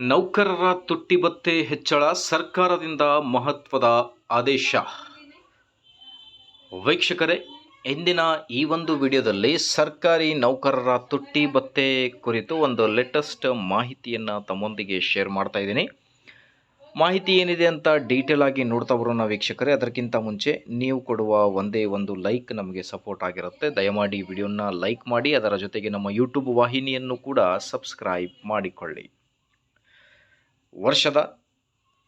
ನೌಕರರ ತುಟ್ಟಿ ಭತ್ತೆ ಹೆಚ್ಚಳ ಸರ್ಕಾರದಿಂದ ಮಹತ್ವದ ಆದೇಶ. ವೀಕ್ಷಕರೇ, ಇಂದಿನ ಈ ಒಂದು ವಿಡಿಯೋದಲ್ಲಿ ಸರ್ಕಾರಿ ನೌಕರರ ತುಟ್ಟಿ ಭತ್ತೆ ಕುರಿತು ಒಂದು ಲೇಟೆಸ್ಟ್ ಮಾಹಿತಿಯನ್ನು ತಮ್ಮೊಂದಿಗೆ ಶೇರ್ ಮಾಡ್ತಾ ಇದ್ದೀನಿ. ಮಾಹಿತಿ ಏನಿದೆ ಅಂತ ಡೀಟೇಲ್ ಆಗಿ ನೋಡ್ತಾ ಬರೋಣ ವೀಕ್ಷಕರೇ. ಅದಕ್ಕಿಂತ ಮುಂಚೆ ನೀವು ಕೊಡುವ ಒಂದೇ ಒಂದು ಲೈಕ್ ನಮಗೆ ಸಪೋರ್ಟ್ ಆಗಿರುತ್ತೆ. ದಯಮಾಡಿ ವಿಡಿಯೋನ ಲೈಕ್ ಮಾಡಿ, ಅದರ ಜೊತೆಗೆ ನಮ್ಮ ಯೂಟ್ಯೂಬ್ ವಾಹಿನಿಯನ್ನು ಕೂಡ ಸಬ್ಸ್ಕ್ರೈಬ್ ಮಾಡಿಕೊಳ್ಳಿ. ವರ್ಷದ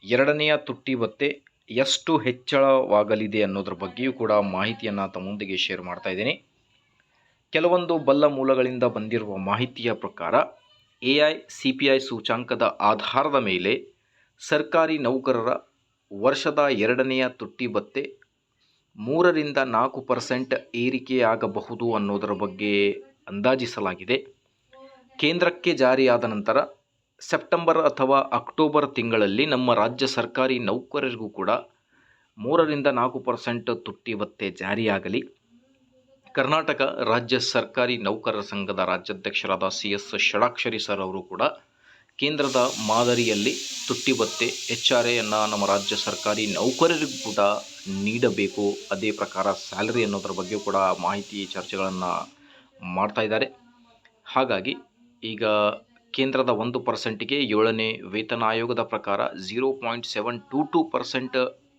ಎರಡನೆಯ ತುಟ್ಟಿ ಭತ್ಯೆ ಎಷ್ಟು ಹೆಚ್ಚಳವಾಗಲಿದೆ ಅನ್ನೋದ್ರ ಬಗ್ಗೆಯೂ ಕೂಡ ಮಾಹಿತಿಯನ್ನು ತಮ್ಮೊಂದಿಗೆ ಶೇರ್ ಮಾಡ್ತಾ ಇದ್ದೀನಿ. ಕೆಲವೊಂದು ಬಲ್ಲ ಮೂಲಗಳಿಂದ ಬಂದಿರುವ ಮಾಹಿತಿಯ ಪ್ರಕಾರ, A I, C P I ಸೂಚಾಂಕದ ಆಧಾರದ ಮೇಲೆ ಸರ್ಕಾರಿ ನೌಕರರ ವರ್ಷದ ಎರಡನೆಯ ತುಟ್ಟಿ ಭತ್ಯೆ ಮೂರರಿಂದ ನಾಲ್ಕು ಪರ್ಸೆಂಟ್ ಏರಿಕೆಯಾಗಬಹುದು ಅನ್ನೋದರ ಬಗ್ಗೆ ಅಂದಾಜಿಸಲಾಗಿದೆ. ಕೇಂದ್ರಕ್ಕೆ ಜಾರಿಯಾದ ನಂತರ ಸೆಪ್ಟೆಂಬರ್ ಅಥವಾ ಅಕ್ಟೋಬರ್ ತಿಂಗಳಲ್ಲಿ ನಮ್ಮ ರಾಜ್ಯ ಸರ್ಕಾರಿ ನೌಕರರಿಗೂ ಕೂಡ ಮೂರರಿಂದ ನಾಲ್ಕು ಪರ್ಸೆಂಟ್ ತುಟ್ಟಿ ಭತ್ತೆ ಜಾರಿಯಾಗಲಿ. ಕರ್ನಾಟಕ ರಾಜ್ಯ ಸರ್ಕಾರಿ ನೌಕರರ ಸಂಘದ ರಾಜ್ಯಾಧ್ಯಕ್ಷರಾದ ಸಿ ಎಸ್ ಷಡಾಕ್ಷರಿ ಸರ್ ಅವರು ಕೂಡ ಕೇಂದ್ರದ ಮಾದರಿಯಲ್ಲಿ ತುಟ್ಟಿ ಭತ್ಯೆ ಎಚ್ ಆರ್ ಎಯನ್ನು ನಮ್ಮ ರಾಜ್ಯ ಸರ್ಕಾರಿ ನೌಕರರಿಗೂ ಕೂಡ ನೀಡಬೇಕು. ಅದೇ ಪ್ರಕಾರ ಸ್ಯಾಲರಿ ಅನ್ನೋದ್ರ ಬಗ್ಗೆ ಕೂಡ ಮಾಹಿತಿ ಚರ್ಚೆಗಳನ್ನು ಮಾಡ್ತಾ ಇದ್ದಾರೆ. ಹಾಗಾಗಿ ಈಗ ಕೇಂದ್ರದ ಒಂದು ಪರ್ಸೆಂಟ್ಗೆ ಏಳನೇ ವೇತನ ಆಯೋಗದ ಪ್ರಕಾರ zero point seven two two percent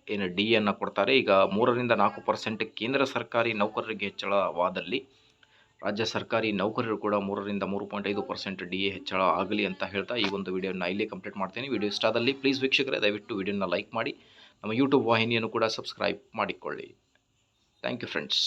ಏನು ಡಿ ಎನ್ನು ಕೊಡ್ತಾರೆ. ಈಗ ಮೂರರಿಂದ ನಾಲ್ಕು ಪರ್ಸೆಂಟ್ ಕೇಂದ್ರ ಸರ್ಕಾರಿ ನೌಕರರಿಗೆ ಹೆಚ್ಚಳವಾದಲ್ಲಿ ರಾಜ್ಯ ಸರ್ಕಾರಿ ನೌಕರರು ಕೂಡ ಮೂರರಿಂದ ಮೂರು ಪಾಯಿಂಟ್ ಐದು ಪರ್ಸೆಂಟ್ ಡಿ ಎ ಹೆಚ್ಚಳ ಆಗಲಿ ಅಂತ ಹೇಳ್ತಾ ಈ ಒಂದು ವಿಡಿಯೋನ ಇಲ್ಲಿ ಕಂಪ್ಲೀಟ್ ಮಾಡ್ತೀನಿ. ವಿಡಿಯೋ ಇಷ್ಟ ಆದಲ್ಲಿ ಪ್ಲೀಸ್ ವೀಕ್ಷಕರೇ, ದಯವಿಟ್ಟು ವಿಡಿಯೋನ ಲೈಕ್ ಮಾಡಿ, ನಮ್ಮ ಯೂಟ್ಯೂಬ್ ವಾಹಿನಿಯನ್ನು ಕೂಡ ಸಬ್ಸ್ಕ್ರೈಬ್ ಮಾಡಿಕೊಳ್ಳಿ. Thank you friends